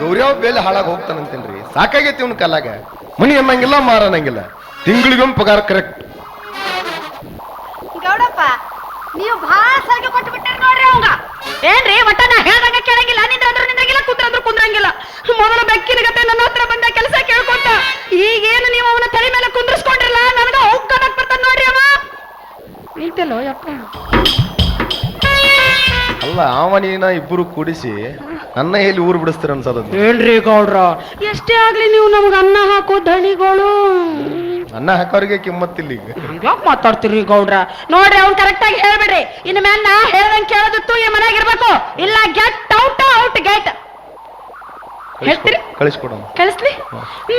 ಗೌರ್ಯಾವ ಬೇಲೆ ಹಾಳಾಗಿ ಹೋಗ್ತಾನಂತೇನ್ರಿ? ಸಾಕಾಗೈತಿ ಅವ್ನ ಕಾಲಾಗ ಮನಿ ಅನ್ನಂಗಿಲ್ಲ ಮಾರ ಅನ್ನಂಗಿಲ್ಲ. ತಿಂಗಳಿಗೊಮ್ಮೆ ಪಗಾರ ಕರೆಕ್ಟ್ ಗೌಡಪ್ಪ ನೀವು ಭಾಳ ಸರಿಗೆ ಕೊಟ್ಟು ಬಿಟ್ಟಾರ ನೋಡ್ರಿ ಅವಂಗ. ಏನ್ರಿ ಒಟ್ಟ ನಾ ಹೇಳ್ದಂಗ ಕೇಳಂಗಿಲ್ಲ ನಿಂದ್ರಂದ್ರ ನಿಂದ್ರಂಗಿಲ್ಲ ಕುಂದ್ರಂದ್ರ ಕುಂದ್ರಂಗಿಲ್ಲ ಮೊದಲು ಬೆಕ್ಕಿನ ಗತೆ ನನ್ನ ಹತ್ರ ಬಂದ ಕೆಲಸ ಕೇಳ್ಕೊಂತ ಈಗೇನು ನೀವು ಅವನ ತಲೆ ಮೇಲೆ ಕುಂದ್ರಿಸ್ಕೊಂಡಿರಲ್ಲ ನನಗೆ ಹೋಗ್ಕೊಳಕ್ ಬರ್ತಾನ ನೋಡ್ರಿ ಅವ. ನಿಂತಲ್ಲೋ ಯಪ್ಪ. ಅಲ್ಲ ಅವನಿನ ಇಬ್ಬರು ಕೂಡಿಸಿ ನನ್ನ ಎಲ್ಲಿ ಊರು ಬಿಡಿಸ್ತೀರ ಅನ್ಸದ ಏನ್ರಿ ಗೌಡ್ರ. ಎಷ್ಟೇ ಆಗ್ಲಿ ನೀವು ನಮ್ಗೆ ಅನ್ನ ಹಾಕೋ ದಣಿಗಳು. ಅನ್ನ ಹಾಕೋರಿಗೆ ಕಿಮ್ಮತ್ತಿಲ್ಲ ಈಗ. ಹಂಗ್ಯಾಕ್ ಮಾತಾಡ್ತೀರಿ ಗೌಡ್ರ? ನೋಡ್ರಿ ಅವ್ನ್ ಕರೆಕ್ಟ್ ಆಗಿ ಹೇಳ್ಬಿಡ್ರಿ. ಇನ್ನು ಮೇಲೆ ನಾ ಹೇಳ್ದಂಗ್ ತೂ ಈ ಮನ್ಯಾಗ ಇರ್ಬೇಕು ಇಲ್ಲ ಗೆಟ್ ಔಟ್ ಔಟ್ ಗೆಟ್ ಹೇಳ್ತೀರಿ? ಕಳಿಸ್ಕೊಡಮ್ಮ ಕಳಿಸ್ಲಿ?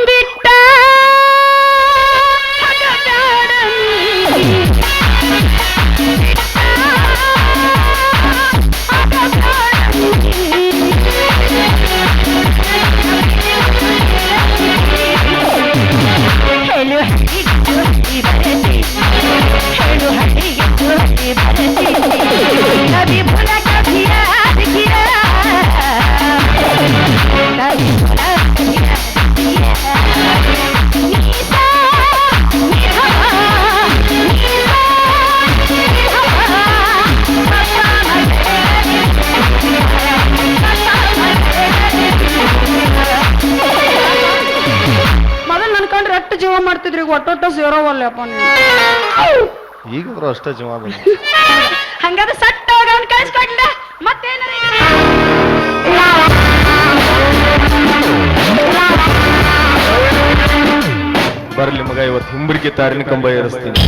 ಬಿಟ್ಟ ಈಗ ಒಟ್ಟೊಟ್ಟ ಸೇರೋವಲ್ಲಪ್ಪ ನೀವು ಈಗಾದ್ರೂ ಅಷ್ಟೇ ಜವಾಬ್ ಹಂಗಾದ್ರೆ ಸಟ್ಟ ಹೋಗ ಅವ್ನು ಕಳಿಸ್ಕೊಡ್ಲ ಮತ್ತೇನಾರ ಬರ್ಲಿ ಮಗ ಇವತ್ತು ಹಿಂಬಡಿಕೆ ತಾರಿನ ಕಂಬ ಏರಿಸ್ತೀನಿ.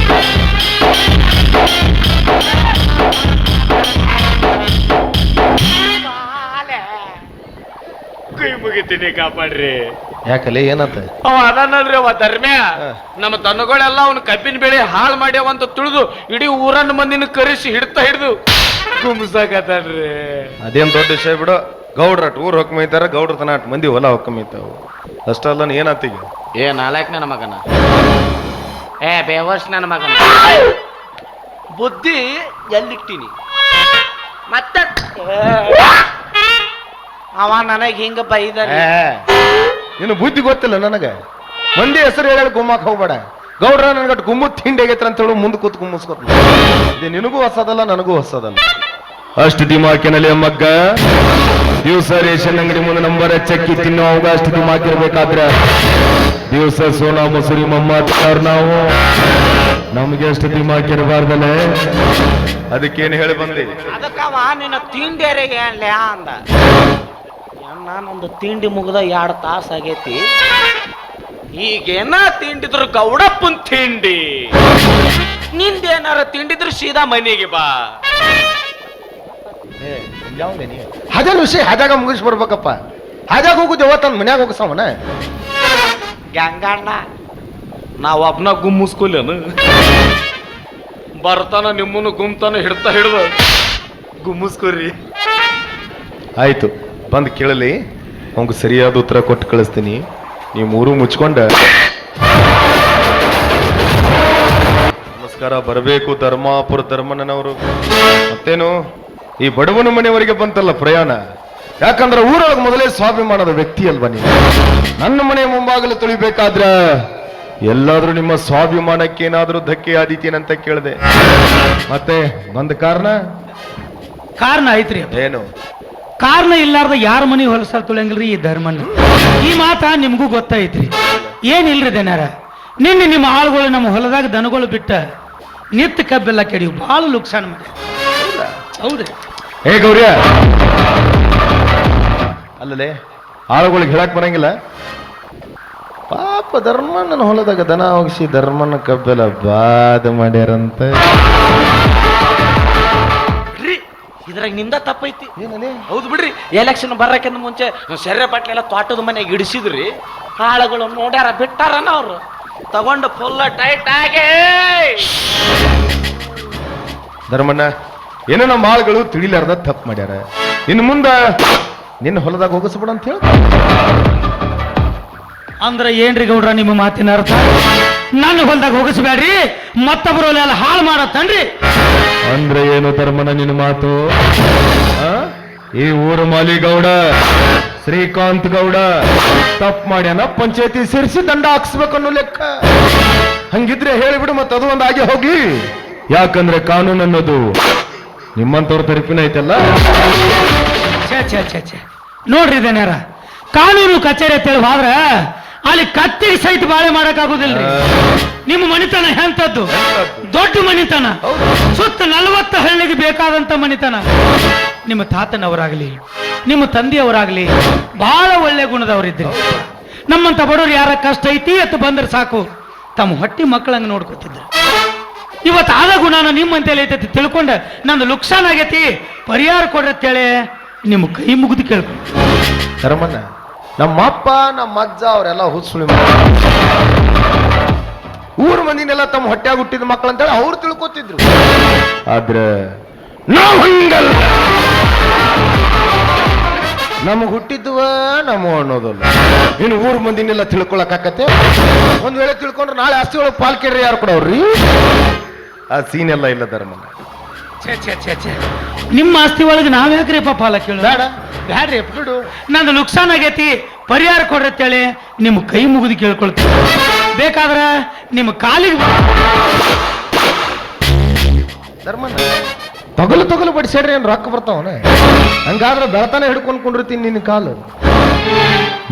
ಮುಗಿತೀನಿ ಕಾಪಾಡ್ರಿ. ಯಾಕಲೆ ಏನಂತ? ಅವ ಅದನ್ನಲ್ರಿ ಅವ ಧರ್ಮ್ಯ. ನಮ್ಮ ತನ್ನಗಳೆಲ್ಲ ಅವ್ನ ಕಬ್ಬಿನ ಬೆಳೆ ಹಾಳು ಮಾಡ್ಯಾವ ಅಂತ ತಿಳಿದು ಇಡೀ ಊರನ್ನ ಮಂದಿನ ಕರೆಸಿ ಹಿಡ್ತಾ ಹಿಡಿದು ಕುಮ್ಸಾಕತ್ತಾನ್ರಿ ಅದೇನ್ ದೊಡ್ಡ ವಿಷಯ ಬಿಡು. ಗೌಡ್ರ ಅಟ್ ಊರ್ ಹೊಕ್ಕಮೈತಾರ ಗೌಡ್ರ ತನ ಅಟ್ ಮಂದಿ ಹೊಲ ಹೊಕ್ಕಮೈತಾವ ಅಷ್ಟಲ್ಲ ಏನಾತೀಗ ಏ ನಾಲ್ಕ ನನ್ನ ಮಗನ? ಏ ಬೇವರ್ಸ್ ನನ್ನ ಮಗನ? ಬುದ್ಧಿ ಎಲ್ಲಿಟ್ಟಿನಿ? ಮತ್ತೆ? ಅವ ನನಗೆ ಹಿಂಗ ಬೈದ ನಿನ್ನ ಬುದ್ಧಿ ಗೊತ್ತಿಲ್ಲ ನನಗೆ? ಮಂದಿ ಹೆಸರು ಹೇಳಿ ಗುಮ್ಮಕ್ ಹೋಗ್ಬೇಡ. ಗೌಡ್ರ ನನಗಟ್ಟು ಗುಮ್ಮು ತಿಂಡಿ ಆಗೈತ್ರ ಅಂತ ಹೇಳಿ ಮುಂದೆ ಕೂತ್ ಗುಮ್ಮಿಸ್ಕೊತ ಇದು ನಿನಗೂ ಹೊಸದಲ್ಲ ನನಗೂ ಹೊಸದಲ್ಲ. ಅಷ್ಟು ದಿಮಾಕಿನಲ್ಲಿ ಮಗ್ಗ ದಿವಸ ರೇಷನ್ ಅಂಗಡಿ ಮುಂದೆ ನಂಬರ್ ಚಕ್ಕಿ ತಿನ್ನೋ ಅವಾಗ ಅಷ್ಟು ದಿಮಾಕಿರ್ಬೇಕಾದ್ರೆ ದಿವಸ ಸೋನಾ ಮಸೂರಿ ಮಮ್ಮ ನಾವು. ನಮ್ಗೆ ಎಷ್ಟು ದಿಮಾಕಿರಬಾರ್ದಲ್ಲೇ ಅದಕ್ಕೇನು ಹೇಳಿ ಬಂದಿ? ಅದಕ್ಕವ ನಿನ್ನ ತಿಂಡಿಯರಿಗೆ ಅನ್ಲ್ಯಾ ಅಂದ. ನಾನೊಂದು ತಿಂಡಿ ಮುಗ್ದ ಎರಡು ತಾಸು ಆಗೈತಿ. ಈಗೇನ ತಿಂಡಿದ್ರು ಗೌಡಪ್ಪನ್ ತಿಂಡಿ. ನಿಂದೇನಾರ ತಿಂಡಿದ್ರು ಸೀದಾ ಮನೆಗೆ ಬಾ. ಹಜಲ್ ವಿಷಯ ಹದಾಗ ಮುಗಿಸ್ ಬರ್ಬೇಕಪ್ಪ. ಹದಾಗ ಹೋಗುದು ತನ್ನ ಮನ್ಯಾಗ ಹೋಗಸವನ ಗಂಗಣ್ಣ ನಾವು ಒಬ್ನ ಗುಮ್ಮಿಸ್ಕೊಲ್ಲೇನು ಬರ್ತಾನ ನಿಮ್ಮನ್ನು ಗುಮ್ತಾನ ಹಿಡ್ತಾ ಹಿಡ್ದು. ಗುಮ್ಮಿಸ್ಕೊರಿ ಆಯ್ತು. ಬಂದು ಕೇಳಲಿ ಅವ್ಗೆ ಸರಿಯಾದ ಉತ್ತರ ಕೊಟ್ಟು ಕಳಿಸ್ತೀನಿ. ನೀವು ಮೂರು ಮುಚ್ಕೊಂಡ. ನಮಸ್ಕಾರ ಬರಬೇಕು ಧರ್ಮಾಪುರ ಧರ್ಮಣ್ಣನವರು. ಮತ್ತೇನು? ಈ ಬಡವನ ಮನೆಯವರಿಗೆ ಬಂತಲ್ಲ ಪ್ರಯಾಣ. ಯಾಕಂದ್ರೆ ಊರೊಳಗೆ ಮೊದಲೇ ಸ್ವಾಭಿಮಾನದ ವ್ಯಕ್ತಿ ಅಲ್ವಾ ನೀವು ನನ್ನ ಮನೆ ಮುಂಭಾಗಲು ತುಳಿಬೇಕಾದ್ರ ಎಲ್ಲಾದ್ರೂ ನಿಮ್ಮ ಸ್ವಾಭಿಮಾನಕ್ಕೆ ಏನಾದ್ರೂ ಧಕ್ಕೆ ಆದೀತೇನಂತ ಕೇಳಿದೆ. ಮತ್ತೆ ಬಂದ ಕಾರಣ? ಕಾರಣ ಐತ್ರಿ ಏನು? ಕಾರಣ ಇಲ್ಲಾರ್ದ ಯಾರ ಮನಿ ಹೊಲಸಾರ ತುಳಿಯಂಗಿಲ್ರಿ ಈ ಧರ್ಮನ? ಈ ಮಾತ ನಿಮ್ಗೂ ಗೊತ್ತೈತ್ರಿ ಏನಿಲ್ರಿ ದನಾರ ನಿನ್ನೆ ನಿಮ್ಮ ಆಳುಗಳು ನಮ್ಮ ಹೊಲದಾಗ ದನಗಳು ಬಿಟ್ಟ ನಿತ್ತ ಕಬ್ಬೆಲ್ಲ ಕೆಡಿ ಭಾಳ ನುಕ್ಸಾನ್ ಮಾಡಿ ಹೌದ್ರಿ. ಹೇ ಗೌರಿಯ! ಅಲ್ಲಲೇ, ಆಳುಗಳಿಗೆ ಹೇಳಕ್ ಬರಂಗಿಲ್ಲ. ಪಾಪ ಧರ್ಮಣ್ಣನ ಹೊಲದಾಗ ದನ ಹೋಗಿಸಿ ಧರ್ಮನ ಕಬ್ಬೆಲ್ಲ ಬಾದ ಮಾಡ್ಯಾರಂತ. ಇದ್ರಾಗ ನಿಂದ ತಪ್ಪೈತಿ. ಏನಲೇ? ಹೌದು ಬಿಡ್ರಿ ಎಲೆಕ್ಷನ್ ಬರಕ್ಕಿಂತ ಮುಂಚೆ ಶರೀರ ಪಟ್ಲೆಲ್ಲ ತೋಟದ ಮನೆಗೆ ಇಡಿಸಿದ್ರಿ. ಕಾಳುಗಳು ನೋಡ್ಯಾರ ಬಿಟ್ಟಾರನ ಅವ್ರು. ತಗೊಂಡು ಫುಲ್ ಟೈಟ್ ಆಗಿ. ಧರ್ಮಣ್ಣ ಏನೋ ನಮ್ಮ ಆಳುಗಳು ತಿಳಿಲಾರ್ದ ತಪ್ಪು ಮಾಡ್ಯಾರ. ಇನ್ನು ಮುಂದ ನಿನ್ನ ಹೊಲದಾಗ ಹೋಗಿಸ್ಬಿಡ ಅಂತ ಹೇಳಿ ಅಂದ್ರೆ ಏನ್ರಿ ಗೌಡ್ರ ನಿಮ್ಮ ಮಾತಿನ ಅರ್ಥ? ನನ್ನ ಹೊಲದಾಗ ಹೋಗಿಸ್ಬೇಡ್ರಿ ಮತ್ತೊಬ್ಬರು ಹಾಳು ಮಾಡತ್ತನ್ರಿ. ಅಂದ್ರೆ ಏನು ಧರ್ಮನ ನಿನ್ನ ಮಾತು? ಈ ಊರು ಮಾಲಿಗೌಡ, ಶ್ರೀಕಾಂತ್ ಗೌಡ, ತಪ್ಪು ಮಾಡ್ಯಾನ, ಪಂಚಾಯತಿ ಸೇರಿಸಿ ದಂಡ ಹಾಕ್ಸ್ಬೇಕು ಅನ್ನೋ ಲೆಕ್ಕ. ಹಂಗಿದ್ರೆ ಹೇಳಿಬಿಡು ಮತ್ತೆ ಅದು ಒಂದು ಆಗಿ ಹೋಗಿ ಯಾಕಂದ್ರೆ ಕಾನೂನು ಅನ್ನೋದು ನಿಮ್ಮಂತವ್ರ ತರಪಿನ ಐತಲ್ಲ? ನೋಡ್ರಿ ದೇನಾರ ಕಾನೂನು ಕಚೇರಿ ಅಂತೇಳಿ ಹೋದ್ರ ಅಲ್ಲಿ ಕತ್ತಿ ಸಹಿತ ಬಾಳೆ ಮಾಡಕ್ಕಾಗುದಿಲ್ರಿ. ನಿಮ್ಮ ಮನಿತನ ಎಂತದ್ದು ದೊಡ್ಡ ಮನಿತನ. ಸುತ್ತ ನಲವತ್ತು ಹಳ್ಳಿಗೆ ಬೇಕಾದಂತ ಮನಿತನ. ನಿಮ್ಮ ತಾತನವರಾಗ್ಲಿ ನಿಮ್ಮ ತಂದೆಯವರಾಗ್ಲಿ ಬಹಳ ಒಳ್ಳೆ ಗುಣದವರಿದ್ರಿ. ನಮ್ಮಂತ ಬಡವರು ಯಾರ ಕಷ್ಟ ಐತಿ ಅಂತ ಬಂದ್ರೆ ಸಾಕು. ತಮ್ಮ ಹೊಟ್ಟಿ ಮಕ್ಕಳಂಗ ನೋಡ್ಕೊತಿದ್ರು. ಇವತ್ತು ಆದ ಗುಣನ ನಿಮ್ಮಂತೇಳಿ ಐತೈತಿ ತಿಳ್ಕೊಂಡ ನಂದು ಲುಕ್ಸಾನ್ ಆಗೈತಿ. ಪರಿಹಾರ ಕೊಡ್ರಿ ಅಂತೇಳಿ ನಿಮ್ಮ ಕೈ ಮುಗಿದು ಕೇಳ್ಕೊಂಡು. ಧರ್ಮಣ್ಣ ನಮ್ಮ ಅಜ್ಜ ಅವರೆಲ್ಲ ಹುಸುಳಿ ಊರ ಮಂದಿನೆಲ್ಲ ತಮ್ಮ ಹೊಟ್ಟೆಗೆ ಹುಟ್ಟಿದ ಮಕ್ಕಳು ಅಂತೇಳಿ ಅವ್ರು ತಿಳ್ಕೊತಿದ್ರು. ಆದ್ರೆ ನಾವು ನಮಗ್ ಹುಟ್ಟಿದ್ವ ನಮ್ಮ ಅನ್ನೋದಲ್ಲ. ಇನ್ನು ಊರ್ ಮಂದಿನೆಲ್ಲ ತಿಳ್ಕೊಳಕಾಕತ್ತೆ ಒಂದ್ ವೇಳೆ ತಿಳ್ಕೊಂಡ್ರೆ ನಾಳೆ ಆಸ್ತಿ ಒಳಗೆ ಪಾಲ್ಕೇಡ್ರಿ ಯಾರು ಕೊಡವ್ರಿ ಆ ಸೀನ್ ಎಲ್ಲ ಇಲ್ಲ ಧರ್ಮ ಛೇ ಛೇ ಛೇ ಛೇ. ನಿಮ್ಮ ಆಸ್ತಿ ಒಳಗೆ ನಾವ್ಯಾಕ್ರಿ ಪಾಲ ಕೇಳು ಬೇಡ. ಬ್ಯಾಡ್ರಿ ಬಿಡು. ನಂದು ನುಕ್ಸಾನ್ ಆಗೈತಿ. ಪರಿಹಾರ ಕೊಡ್ರಿ ಅಂತೇಳಿ ನಿಮ್ಮ ಕೈ ಮುಗಿದು ಕೇಳ್ಕೊಳ್ತೀನಿ. ಬೇಕಾದ್ರೆ ನಿಮ್ಮ ಕಾಲಿಗೆ ಧರ್ಮನ ತಗಲು ತಗಲು ಬಡಿಸ್ಯಾಡ್ರಿ ಏನು ರೊಕ್ಕ ಬರ್ತಾವನ? ಹಂಗಾದ್ರೆ ಬೆಳತಾನೆ ಹಿಡ್ಕೊಂಡು ಕುಂಡಿರ್ತೀನಿ ನಿನ್ನ ಕಾಲು.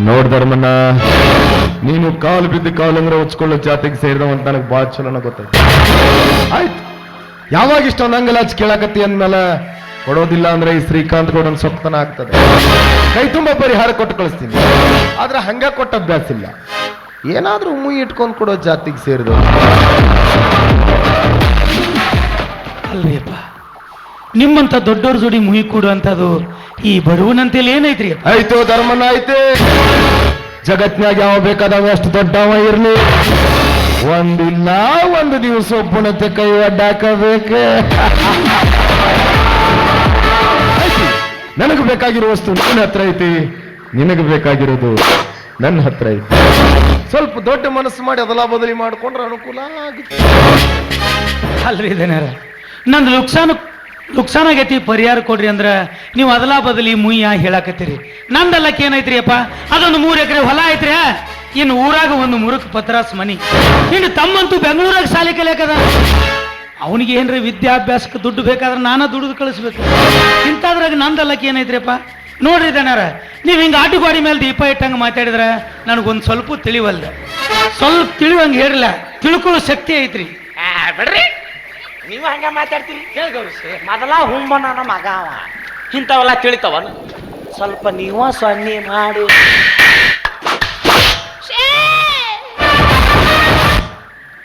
ನೋಡ್ ಧರ್ಮಣ್ಣ ನೀನು ಕಾಲು ಬಿದ್ದು ಕಾಲು ಅಂದ್ರೆ ಉಚ್ಕೊಳ್ಳೋ ಜಾತಿಗೆ ಸೇರಿದವ ಅಂತ ನನಗೆ ಭಾಳ ಚಲೋನ ಗೊತ್ತಾಯ್ತು ಆಯ್ತು. ಯಾವಾಗ ಇಷ್ಟೊಂದು ಹಚ್ಚಿ ಕೇಳಾಕತ್ತಿ ಅಂದ್ಮೇಲೆ ಕೊಡೋದಿಲ್ಲ ಅಂದ್ರೆ ಈ ಶ್ರೀಕಾಂತ್ ಗೌಡನ್ ಸೊಕ್ತನ ಆಗ್ತದೆ. ಕೈ ತುಂಬ ಪರಿಹಾರ ಕೊಟ್ಟು ಕಳಿಸ್ತೀನಿ. ಆದ್ರೆ ಹಂಗ ಕೊಟ್ಟ ಅಭ್ಯಾಸ ಇಲ್ಲ. ಏನಾದ್ರೂ ಮುಯಿ ಇಟ್ಕೊಂಡು ಕೊಡೋ ಜಾತಿಗೆ ಸೇರಿದ ಅಲ್ರಿಯಪ್ಪ ನಿಮ್ಮಂತ ದೊಡ್ಡವ್ರ ಜೋಡಿ ಮುಯಿ ಕೊಡುವಂಥದ್ದು ಈ ಬಡವನಂತೆ ಏನೈತ್ರಿ? ಆಯ್ತು ಧರ್ಮನ ಐತೆ ಜಗತ್ನಾಗ ಯಾವ ಬೇಕಾದವ ಅಷ್ಟು ದೊಡ್ಡವ ಇರ್ಲಿ. ಒಂದಿಲ್ಲ ಒಂದು ದಿವಸ ಒಬ್ಬನತೆ ಕೈ ಒಡ್ಡಾಕಬೇಕ. ನನಗೆ ಬೇಕಾಗಿರೋ ವಸ್ತು ನನ್ನ ಹತ್ರ ಐತಿ. ನಿನಗೆ ಬೇಕಾಗಿರೋದು ನನ್ನ ಹತ್ರ ಐತಿ. ಸ್ವಲ್ಪ ದೊಡ್ಡ ಮನಸ್ಸು ಮಾಡಿ ಅದಲ ಬದಲಿ ಮಾಡ್ಕೊಂಡ್ರೆ ಅನುಕೂಲ ಆಗುತ್ತೆ. ಅಲ್ರಿ ಇದೇನಾರ ನಂದು ನುಕ್ಸಾನ ನುಕ್ಸಾನ ಆಗೈತಿ ಪರಿಹಾರ ಕೊಡ್ರಿ ಅಂದ್ರೆ ನೀವು ಅದಲ ಬದಲಿ ಮುಯ್ಯ ಹೇಳಾಕತ್ತೀರಿ. ನಂದಲ್ಲಕ್ಕೆ ಏನೈತ್ರಿ ಅಪ್ಪ ಅದೊಂದು ಮೂರು ಎಕರೆ ಹೊಲ ಐತ್ರಿ ಇನ್ನು ಊರಾಗ ಒಂದು ಮುರುಕ್ ಪತ್ರಾಸ್ ಮನಿ. ಇನ್ನು ತಮ್ಮಂತೂ ಬೆಂಗಳೂರಾಗ ಶಾಲೆ ಕಲಿಯಾಕದ ಅವನಿಗೆ ಏನ್ರಿ ವಿದ್ಯಾಭ್ಯಾಸಕ್ಕೆ ದುಡ್ಡು ಬೇಕಾದ್ರೆ ನಾನು ದುಡ್ದು ಕಳಿಸ್ಬೇಕು. ಇಂಥದ್ರಾಗ ನಂದಲ್ಲಕ್ಕೆ ಏನೈತ್ರಿಪ್ಪ? ನೋಡ್ರಿ ದನಾರ ನೀವು ಹಿಂಗೆ ಆಟುಗಾಡಿ ಮೇಲೆ ದೀಪ ಇಟ್ಟಂಗೆ ಮಾತಾಡಿದ್ರೆ ನನಗೊಂದು ಸ್ವಲ್ಪ ತಿಳಿವಲ್ದ. ಸ್ವಲ್ಪ ತಿಳಿವಂಗೆ ಹೇಳಲ್ಲ ತಿಳ್ಕೊಳ್ಳೋ ಶಕ್ತಿ ಐತ್ರಿ. ಬಿಡ್ರಿ. ನೀವು ಹಂಗೆ ಮಾತಾಡ್ತೀರಿ. ಮೊದಲ ಹುಂಬನ ಮಗ ಅವ ಇಂಥವೆಲ್ಲ ತಿಳಿತಾವ ಸ್ವಲ್ಪ ನೀವ ಸೊನ್ನೆ ಮಾಡಿ.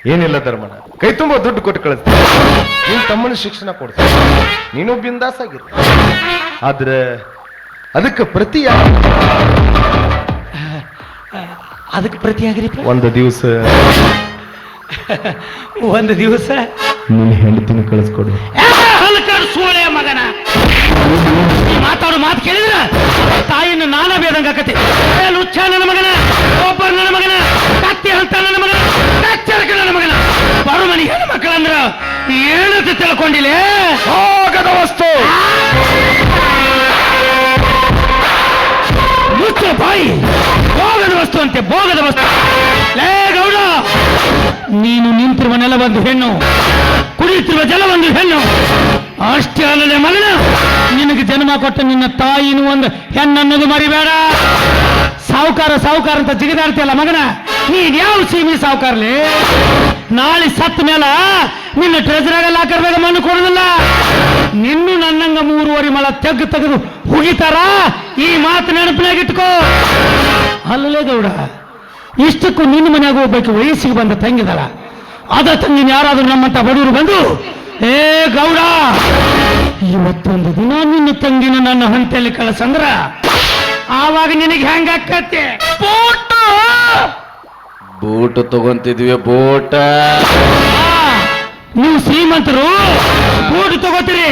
ಏನಿಲ್ಲ ಧರ್ಮಣ ಕೈ ತುಂಬ ದುಡ್ಡು ಕೊಟ್ಟು ಕಳಿಸ್ತೀನಿ ನೀನ್ ತಮ್ಮನ ಶಿಕ್ಷಣ ಕೊಡ್ತೀನಿ ನೀನು ಬಿಂದಾಸಾಗಿರು ಆದ್ರೆ ಅದಕ್ಕೆ ಪ್ರತಿ ಅದಕ್ಕೆ ಪ್ರತಿಯಾಗ್ರಿಪ್ಪ ಒಂದು ದಿವಸ. ಒಂದು ದಿವಸ? ನಿನ್ನ ಹೆಂಡತಿನ ಕಳಿಸ್ಕೊಡು. ಸೋಳೆ ಮಗನ. ಮಾತಾಡೋ ಮಾತು ಕೇಳಿದ್ರ ತಾಯಿನ ನಾನ ಬೇದಂಗ ಆಕತಿ. ಏ ಲುಚ್ಚ ನನ್ನ ಮಗನ ಒಬ್ಬರ ನನ್ನ ಮಗನ ಕತ್ತಿ ಅಂತ ನನ್ನ ಮಗನ ಕಚ್ಚರಕ ನನ್ನ ಮಗನ. ಬರು ಮನೆ ಹೆಣ್ಣು ಮಕ್ಕಳಂದ್ರ ಏನಂತ ತಿಳ್ಕೊಂಡಿಲ್ಲ. ಹೋಗದ ವಸ್ತು. ಮುಚ್ಚ ಬಾಯಿ. ಹೋಗದ ವಸ್ತು ಅಂತೆ ಭೋಗದ ವಸ್ತು. ಲೇ ಗೌಡ ನೀನು ನಿಂತಿರುವ ನೆಲ ಒಂದು ಹೆಣ್ಣು ಕುಡಿಯುತ್ತಿರುವ ಜಲ ಒಂದು ಹೆಣ್ಣು. ಅಷ್ಟೇ ಅಲ್ಲದೆ ಮಗನ ನಿನಗೆ ಜನ್ಮ ಕೊಟ್ಟ ನಿನ್ನ ತಾಯಿನೂ ಒಂದು ಹೆಣ್ಣನ್ನೋದು ಮರಿಬೇಡ. ಸಾವುಕಾರ ಸಾವುಕಾರ ಅಂತ ಜಿಗಿದಾಡ್ತಿಯಲ್ಲ ಮಗನ? ನೀನ್ ಯಾವ ಸೀಮಿ ಸಾವುಕಾರಲಿ ನಾಳೆ ಸತ್ತ ಮೇಲ ನಿನ್ನ ಟ್ರೆಜರಾಗ ಲಾಕರ್ದಾಗ ಮಣ್ಣು ಕೊಡುದಿಲ್ಲ. ನಿನ್ನೂ ನನ್ನಂಗ ಮೂರುವರೆ ಮಳ ತೆಗ್ದು ತೆಗೆದು ಹುಗಿತಾರ ಈ ಮಾತು ನೆನಪಿನಾಗಿಟ್ಕೋ ಅಲ್ಲಲೇ ಗೌಡ. ಇಷ್ಟಕ್ಕೂ ನಿನ್ನ ಮನೆಯಾಗ ಒಬ್ಬಕ್ಕೆ ವಯಸ್ಸಿಗೆ ಬಂದ ತಂಗಿದಾಳ. ಅದ ತಂಗಿನ ಯಾರಾದರೂ ನಮ್ಮಂತ ಬಡವರು ಬಂದು ಏ ಗೌಡ ಇವತ್ತೊಂದು ದಿನ ನಿನ್ನ ತಂಗಿನ ನನ್ನ ಹಂತೆಯಲ್ಲಿ ಕಳಸಂದ್ರ ಆವಾಗ ನಿನಗೆ ಹೆಂಗಾಕತ್ತೆ ಬೂಟ್! ತಗೊಂತಿದ್ವಿ ಬೂಟ. ನೀವು ಶ್ರೀಮಂತರು ಬೂಟ್ ತಗೋತೀರಿ.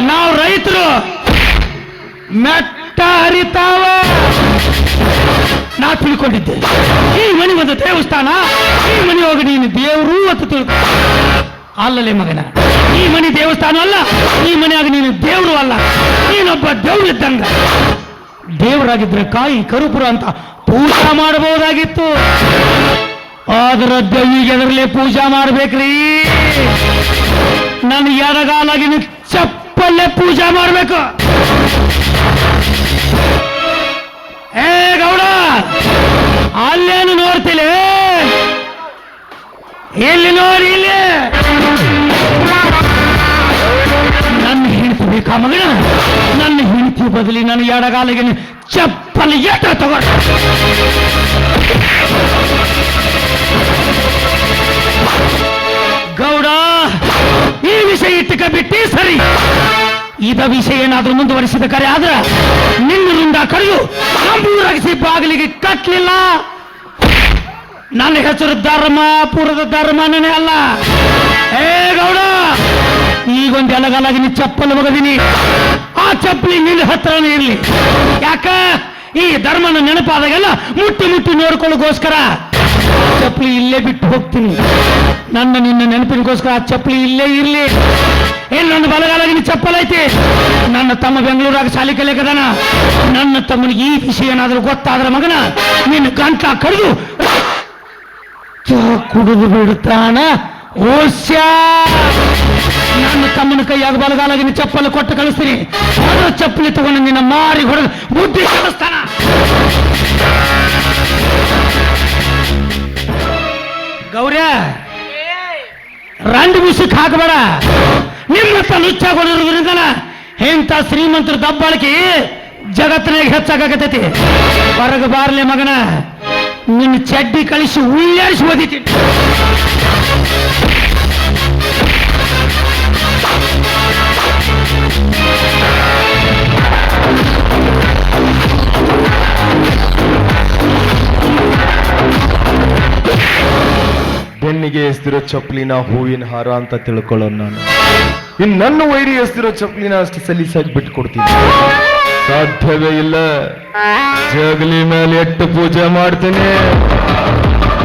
ನಾವು ರೈತರು ಮೆಟ್ಟ ಹರಿತಾವ. ನಾ ತಿಳ್ಕೊಂಡಿದ್ದೆ. ಈ ಮನೆ ಒಂದು ದೇವಸ್ಥಾನ, ಈ ಮನೆ ಹೋಗಿ ನೀನು ದೇವರು ಅಂತ ತಿಳ್ಕೊ. ಅಲ್ಲಲೇ ಮಗನ, ಈ ಮನೆ ದೇವಸ್ಥಾನ ಅಲ್ಲ, ಈ ಮನೆಯಾಗ ನೀನು ದೇವರು ಅಲ್ಲ. ನೀನೊಬ್ಬ ದೇವ್ರು ಇದ್ದಂಗ. ದೇವರಾಗಿದ್ರೆ ಕಾಯಿ ಕರುಪುರ ಅಂತ ಪೂಜಾ ಮಾಡಬಹುದಾಗಿತ್ತು. ಆದ್ರ ದೈವಿಗೆ ಎದರಲ್ಲೇ ಪೂಜಾ ಮಾಡ್ಬೇಕ್ರಿ? ನಾನು ಎಡಗಾಲಾಗಿನ ಚಪ್ಪಲ್ಲೇ ಪೂಜಾ ಮಾಡ್ಬೇಕು. ಏ, ಗೌಡ! ಅಲ್ಲೇನು ನೋಡ್ತಿಲ್ಲ ಎಲ್ಲಿ ನೋಡಿ ಇಲ್ಲಿ? ನನ್ನ ಹೆಂಡತಿ ಬೇಕಾ ಮಗನ? ನನ್ನ ಹೆಂಡತಿ ಬದಲಿ ನನ್ನ ಎಡಗಾಲಿಗೆ ಚಪ್ಪಲಿ ಎಟ ತಗೊಂಡ ಗೌಡ, ಈ ವಿಷಯ ಇಟ್ಟಕ ಬಿಟ್ಟಿ ಸರಿ. ಇದ ವಿಷಯ ಏನಾದ್ರೂ ಮುಂದುವರಿಸಿದ ಕರೆ ಆದ್ರೆ ನಿನ್ನಿಂದ ಕರೆಯು. ನಂಬೂರಾಗಿಸಿ ಬಾಗಿಲಿಗೆ ಕಟ್ಟಲಿಲ್ಲ ನನ್ನ ಹೆಸರು ಧರ್ಮ ಪೂರದ ಧರ್ಮನೇ ಅಲ್ಲ. ಏ ಗೌಡ, ಈಗೊಂದು ಎಲಗಲಾಗಿ ನೀ ಚಪ್ಪಲು ಮಗದಿನಿ ಆ ಚಪ್ಪಲಿ ನಿನ್ನ ಹತ್ರನೇ ಇರ್ಲಿ. ಯಾಕ? ಈ ಧರ್ಮನ ನೆನಪಾದಾಗೆಲ್ಲ ಮುಟ್ಟಿ ಮುಟ್ಟಿ ನೋಡ್ಕೊಳ್ಳೋಗೋಸ್ಕರ ಚಪ್ಪಲಿ ಇಲ್ಲೇ ಬಿಟ್ಟು ಹೋಗ್ತೀನಿ. ನನ್ನ ನಿನ್ನ ನೆನಪಿನಗೋಸ್ಕರ ಆ ಚಪ್ಪಲಿ ಇಲ್ಲೇ ಇರ್ಲಿ. ಏನ್ ನನ್ನ ಬಲಗಾಲಾಗಿ ಚಪ್ಪಲ್ ಐತಿ. ನನ್ನ ತಮ್ಮ ಬೆಂಗಳೂರಾಗ ಶಾಲೆ ಕಲಿಯಕದಾನ. ನನ್ನ ತಮ್ಮನಿಗೆ ಈ ವಿಷಯ ಏನಾದ್ರೂ ಗೊತ್ತಾದ್ರ ಮಗನ ನಿನ್ನ ಗಂಟ ಕಡಿದು ಕುಡಿದು ಬಿಡುತ್ತಾನ ಓಶ್ಯ ನನ್ನ ತಮ್ಮನ ಕೈಯಾಗ ಬಲಗಾಲಾಗಿ ನೀ ಚಪ್ಪಲಿ ಕೊಟ್ಟು ಕಳಿಸ್ತೀನಿ. ಚಪ್ಪಲಿ ತಗೊಂಡು ನಿನ್ನ ಮಾರಿ ಹೊಡೆದು ಬುದ್ಧಿ ಕಳಿಸ್ತಾನ ಗೌರ್ಯ ರಂಡ್ ಮುಸುಕ್ ಹಾಕಬೇಡ. ನಿಮ್ಮ ಲುಚ್ಚಾಕೊಂಡಿರೋದ್ರಿಂದ ಎಂತ ಶ್ರೀಮಂತರ ದಬ್ಬಾಳಿಕೆ ಜಗತ್ತಿನಾಗ ಹೆಚ್ಚಾಗತೈತಿ ಹೊರಗೆ ಬಾರ್ಲೆ ಮಗನ, ನಿನ್ನ ಚಡ್ಡಿ ಕಳಿಸಿ ಉಳ್ಳಾಡಿಸಿ ಓದಿತೀನಿ. ಬೆನ್ನಿಗೆ ಎಸ್ದಿರೋ ಚಪ್ಪಲಿನ ಹೂವಿನ ಹಾರ ಅಂತ ತಿಳ್ಕೊಳ್ಳೋಣ ನಾನು. ಇನ್ ನನ್ನ ವೈರಿ ಎಸ್ದಿರೋ ಚಪ್ಪಲಿನ ಅಷ್ಟು ಸಲೀಸಾಗಿ ಬಿಟ್ಕೊಡ್ತೀನಿ. ಸಾಧ್ಯವೇ ಇಲ್ಲ. ಜಗಲಿ ಮೇಲೆ ಎಟ್ಟು ಪೂಜೆ ಮಾಡ್ತೇನೆ.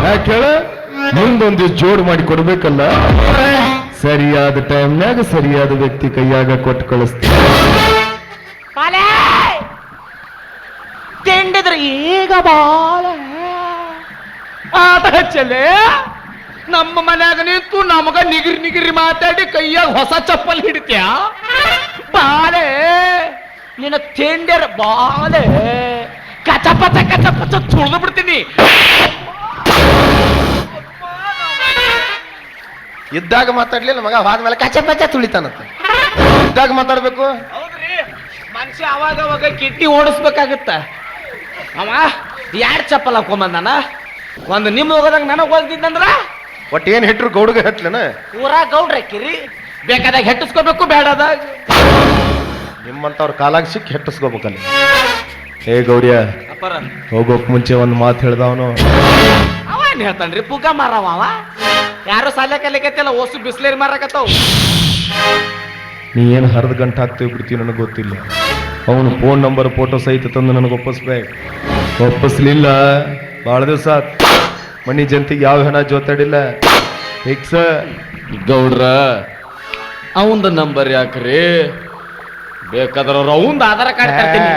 ಯಾಕೆ ಮುಂದೊಂದು ಜೋಡ್ ಮಾಡಿ ಕೊಡ್ಬೇಕಲ್ಲ? ಸರಿಯಾದ ಟೈಮ್ನಾಗ ಸರಿಯಾದ ವ್ಯಕ್ತಿ ಕೈಯಾಗ ಕೊಟ್ಟು ಕಳಿಸ್ತೀನಿ. ಈಗ ಬಾಳ. ಆತ ಹಚ್ಚಲೆ? ನಮ್ಮ ಮನ್ಯಾಗ ನಿಂತು ನಮಗ ನಿಗಿರಿ ನಿಗಿರಿ ಮಾತಾಡಿ ಕೈಯಾಗ ಹೊಸ ಚಪ್ಪಲ್ ಹಿಡಿತ್ಯಾ? ಬಾಳೆ ನಿನ್ನ ತಿಂಡಿರ ಬಾಳೆ ಕಚಪಚ ಕಚಪಚ ತುಳಿದು ಬಿಡ್ತೀನಿ. ಇದ್ದಾಗ ಮಾತಾಡ್ಲಿಲ್ಲ ಮಗ ಮೇಲೆ ಕಚ ಪಚ ತುಳಿತಾನಂತ. ಇದ್ದಾಗ ಮಾತಾಡ್ಬೇಕು. ಹೌದ್ರಿ ಮನುಷ್ಯ ಅವಾಗ ಅವಾಗ ಕಿಟ್ಟಿ ಓಡಿಸ್ಬೇಕಾಗತ್ತ. ಅವ ಯಾರ್ ಚಪ್ಪಲ್ ಹಾಕೊಂಬಂದಾನ ಒಂದು ನಿಮ್ಮ ಹೋಗದಂಗ ನನಗೆ ಹೋಗ್ತಿದ್ದಂದ್ರ ಒಟ್ಟು ಏನ್ ಹೆಟ್ರು ಗೌಡಗ ಹೆಟ್ಲನ ಊರ ಗೌಡ್ರ ಕಿರಿ. ಬೇಕಾದಾಗ ಹೆಟ್ಟಿಸ್ಕೋಬೇಕು ಬೇಡದಾಗ ನಿಮ್ಮಂತವ್ರ ಕಾಲಾಗ ಸಿಕ್ಕಿ ಹೆಟ್ಟಿಸ್ಕೋಬೇಕಲ್ಲಿ. ಏ ಗೌರಿಯ ಅಪ್ಪರ ಹೋಗೋಕ್ ಮುಂಚೆ ಒಂದ್ ಮಾತು ಹೇಳ್ದವನು. ಅವ ಏನ್ ಹೇಳ್ತಾನ್ರಿ? ಪುಗ ಮಾರವ ಅವ? ಯಾರು ಸಾಲೆ ಕಲಿಕತ್ತಿಲ್ಲ ಓಸು ಬಿಸ್ಲೇರಿ ಮಾರಕತ್ತಾವ. ನೀ ಏನು ಹರಿದ ಗಂಟೆ ಹಾಕ್ತೀವಿ ಬಿಡ್ತೀವಿ ನನಗೆ ಗೊತ್ತಿಲ್ಲ. ಅವನು ಫೋನ್ ನಂಬರ್ ಫೋಟೋ ಸಹಿತ ತಂದು ನನಗೆ ಒಪ್ಪಿಸ್ಬೇಕು. ಒಪ್ಪಿಸ್ಲಿಲ್ಲ ಭಾಳ ದಿವಸ ಆತ್. ಮನಿ ಜಂತಿಗೆ ಯಾವ ಹೆಣ ಜೋತಾಡಿಲ್ಲ? ಫಿಕ್ಸ್ ಗೌಡ್ರ ಅವಂದ ನಂಬರ್ ಯಾಕ್ರಿ? ಬೇಕಾದ್ರ ಅವಂದ ಆಧಾರ ಕಾರ್ಡ್ ತರ್ತೀನಿ.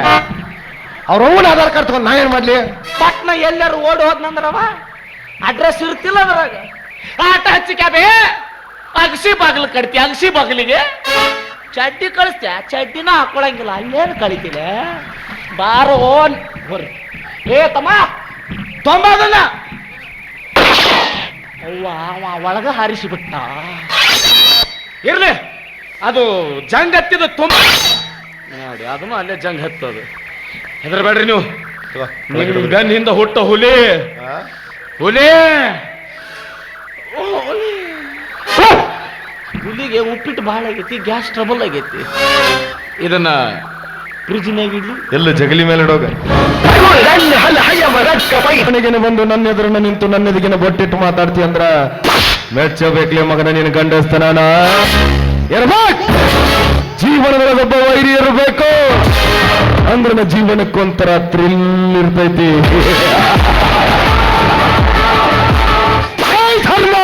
ಅವ್ರ ಅವನ ಆಧಾರ್ ಕಾರ್ಡ್ ತಗೊಂಡ್ ನಾ ಏನು ಮಾಡ್ಲಿ? ಪಟ್ನ ಎಲ್ಲಾರು ಓಡಿ ಹೋದ್ನಂದ್ರವ ಅಡ್ರೆಸ್ ಇರ್ತಿಲ್ಲ ಅದ್ರಾಗ. ಆಟ ಹಚ್ಚಿಕ್ಯಾಬೆ ಅಗಸಿ ಬಾಗಿಲು ಕಡ್ತಿ ಅಗಸಿ ಬಾಗಿಲಿಗೆ. ಚಡ್ಡಿ ಕಳಿಸ್ತ್ಯಾ ಚಡ್ಡಿನ ಹಾಕೊಳಂಗಿಲ್ಲ. ಅಲ್ಲೇನು ಕಳಿತಿಲ್ಲ ಬಾರೋ ಬರ್ರಿ ಏ ತಮ್ಮ ತೊಂಬದನ್ನ ಅವ್ವ ಅವ ಒಳಗ ಹಾರಿಸಿಬಿಟ್ಟ ಇರ್ಲಿ ಅದು ಜಂಗ್ ಹತ್ತಿದ ತುಂಬ ನೋಡಿ ಅದನ್ನು ಅಲ್ಲೇ ಜಂಗ್ ಹತ್ತದು ಹೆದರ್ಬೇಡ್ರಿ ನೀವು. ನಿಮ್ ಬೆನ್ನಿಂದ ಹುಟ್ಟ ಹುಲಿ. ಹುಲಿ. ಹುಲಿಗೆ ಉಪ್ಪಿಟ್ಟು ಭಾಳ ಆಗೈತಿ ಗ್ಯಾಸ್ ಟ್ರಬಲ್ ಆಗೈತಿ. ಇದನ್ನ ಫ್ರಿಜ್ನಾಗ ಇಡ್ಲಿ. ಎಲ್ಲ ಜಗಲಿ ಮೇಲೆ ಇಡೋಗ. ಮನೆಗೇನೆ ಬಂದು ನನ್ನ ಎದುರನ್ನ ನಿಂತು ನನ್ನ ಎದುಗಿನ ಬೊಟ್ಟಿಟ್ಟು ಮಾತಾಡ್ತಿ ಅಂದ್ರ, ಮೆಚ್ಚಬೇಕ್ಲೆ ಮಗನ ನಿನ್ನ ಗಂಡಸ್ತನಾನ ಇರ್ಬೇಕು! ಜೀವನದೊಳಗೆ ಒಬ್ಬ ವೈರಿ ಇರಬೇಕು. ಅಂದ್ರೆ ನನ್ನ ಜೀವನಕ್ಕೊಂಥರ ಥ್ರಿಲ್ ಇರ್ತೈತಿ. ಧರ್ಮ!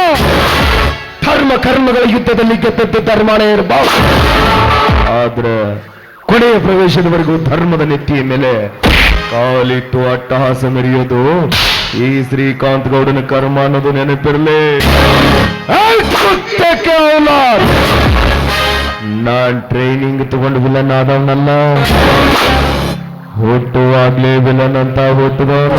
ಧರ್ಮ ಕರ್ಮಗಳ ಯುದ್ಧದಲ್ಲಿ ಗೆದ್ದದ್ದು ಧರ್ಮನೇ ಇರಬಹುದು ಆದ್ರೆ ಕೊನೆಯ ಪ್ರವೇಶದವರೆಗೂ ಧರ್ಮದ ನೆತ್ತಿಯ ಮೇಲೆ ಕಾಲಿಟ್ಟು ಅಟ್ಟಹಾಸ ಮೆರೆಯೋದು. ಈ ಶ್ರೀಕಾಂತ್ ಗೌಡನ ಕರ್ಮ ಅನ್ನೋದು ನೆನಪಿರಲಿ! ನಾನ್ ಟ್ರೈನಿಂಗ್ ತಗೊಂಡು ವಿಲನ್ ಆದವನಲ್ಲ. ಹುಟ್ಟುವಾಗ್ಲೇ ವಿಲನ್ ಅಂತ ಹುಟ್ಟಿದವನು